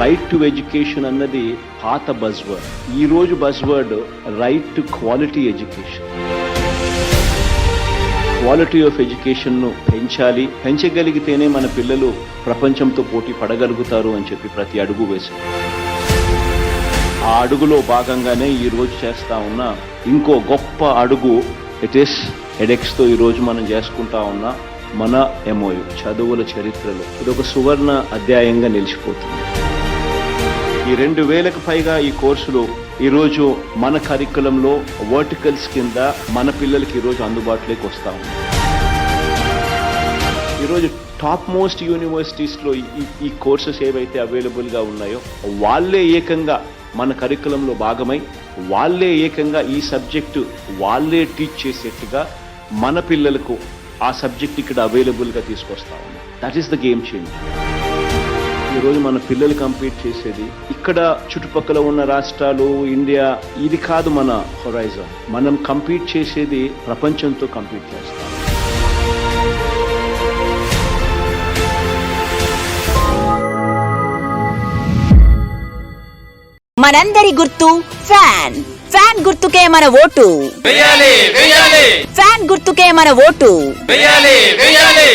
Right to education అన్నది పాత buzzword ఈ రోజు buzzword right to quality education quality of ఎడ్యుకేషన్ను పెంచాలి పెంచగలిగితేనే మన పిల్లలు ప్రపంచంతో పోటీ పడగలుగుతారు అని చెప్పి ప్రతి అడుగు వేశారు. ఆ అడుగులో భాగంగానే ఈరోజు చేస్తా ఉన్న ఇంకో గొప్ప అడుగు ఇట్ ఇస్ ఎడెక్స్తో ఈరోజు ఈ రోజు మనం చేసుకుంటా ఉన్న మన ఎంఓయు చదువుల చరిత్రలో. ఇది ఒక సువర్ణ అధ్యాయంగా నిలిచిపోతుంది. ఈ రెండు వేలకు పైగా ఈ కోర్సులు ఈరోజు మన కరికులంలో వర్టికల్స్ కింద మన పిల్లలకి ఈరోజు అందుబాటులోకి వస్తాం ఉంది ఈరోజు టాప్ మోస్ట్ యూనివర్సిటీస్లో ఈ ఈ కోర్సెస్ ఏవైతే అవైలబుల్గా ఉన్నాయో వాళ్ళే ఏకంగా మన కరికులంలో భాగమై వాళ్ళే ఏకంగా ఈ సబ్జెక్టు వాళ్ళే టీచ్ చేసేట్టుగా మన పిల్లలకు ఆ సబ్జెక్ట్ ఇక్కడ అవైలబుల్గా తీసుకొస్తా ఉన్నాం that is the game change ఈరోజు మన పిల్లలు కంపీట్ చేసేది. ఇక్కడ చుట్టుపక్కల ఉన్న రాష్ట్రాలు ఇండియా ఇది కాదు మన హొరైజన్ మనం కంపీట్ చేసేది ప్రపంచంతో కంపీట్ చేస్తాం. మనందరి గుర్తు ఫ్యాన్. ఫ్యాన్ గుర్తుకే మన ఓటు. వెయ్యాలి వెయ్యాలి. ఫ్యాన్ గుర్తుకే మన ఓటు. వెయ్యాలి వెయ్యాలి.